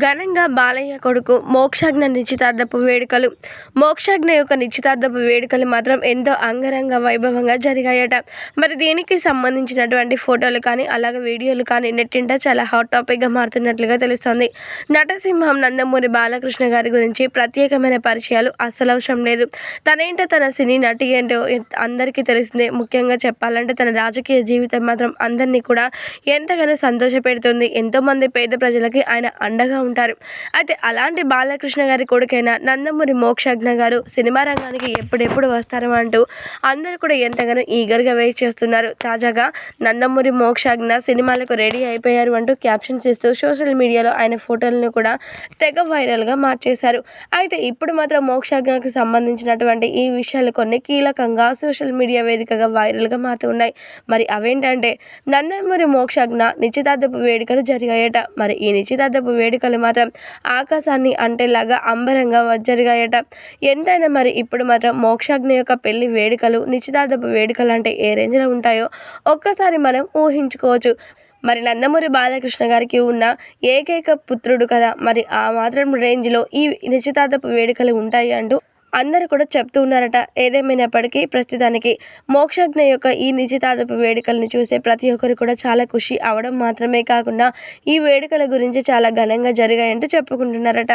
ఘనంగా బాలయ్య కొడుకు మోక్షాజ్ఞ నిశ్చితార్థపు వేడుకలు. మోక్షాజ్ఞ యొక్క నిశ్చితార్థపు వేడుకలు మాత్రం ఎంతో అంగరంగ వైభవంగా జరిగాయట. మరి దీనికి సంబంధించినటువంటి ఫోటోలు కానీ అలాగే వీడియోలు కానీ నెట్టింట చాలా హాట్ టాపిక్గా మారుతున్నట్లుగా తెలుస్తుంది. నటసింహం నందమూరి బాలకృష్ణ గారి గురించి ప్రత్యేకమైన పరిచయాలు అస్సలు అవసరం లేదు. తనేంటో తన సినీ నటి ఏంటో అందరికీ తెలిసిందే. ముఖ్యంగా చెప్పాలంటే తన రాజకీయ జీవితం మాత్రం అందరినీ కూడా ఎంతగానో సంతోషపెడుతుంది. ఎంతోమంది పేద ప్రజలకి ఆయన అండగా ఉంటారు. అయితే అలాంటి బాలకృష్ణ గారి కొడుకైన నందమూరి మోక్షజ్ఞ గారు సినిమా రంగానికి ఎప్పుడెప్పుడు వస్తారో అంటూ అందరూ కూడా ఎంతగానో ఈగర్గా వెయిట్ చేస్తున్నారు. తాజాగా నందమూరి మోక్షజ్ఞ సినిమాలకు రెడీ అయిపోయారు అంటూ క్యాప్షన్స్ ఇస్తూ సోషల్ మీడియాలో ఆయన ఫోటోలను కూడా తెగ వైరల్గా మార్చేశారు. అయితే ఇప్పుడు మాత్రం మోక్షజ్ఞకు సంబంధించినటువంటి ఈ విషయాలు కొన్ని కీలకంగా సోషల్ మీడియా వేదికగా వైరల్గా మారుతున్నాయి మరి అవేంటంటే నందమూరి మోక్షజ్ఞ నిశ్చితార్థపు వేడుకలు జరిగాయట. మరి ఈ నిశ్చితార్థపు వేడుకలు మాత్రం ఆకాశాన్ని అంటేలాగా అంబరంగా వజ్జరిగాయట ఎంతైనా మరి ఇప్పుడు మాత్రం మోక్షాగ్ని యొక్క పెళ్ళి వేడుకలు నిశ్చితార్థపు వేడుకలు అంటే ఏ రేంజ్లో ఉంటాయో ఒక్కసారి మనం ఊహించుకోవచ్చు. మరి నందమూరి బాలకృష్ణ గారికి ఉన్న ఏకైక పుత్రుడు కదా. మరి ఆ మాత్రం రేంజ్లో ఈ నిశ్చితార్థపు వేడుకలు ఉంటాయి అంటూ అందరూ కూడా చెప్తూ ఉన్నారట. ఏదేమైనప్పటికీ ప్రస్తుతానికి మోక్షజ్ఞ యొక్క ఈ నిశ్చితార్థపు వేడుకలను చూసే ప్రతి ఒక్కరు కూడా చాలా ఖుషి అవడం మాత్రమే కాకుండా ఈ వేడుకల గురించి చాలా ఘనంగా జరిగాయంటూ చెప్పుకుంటున్నారట.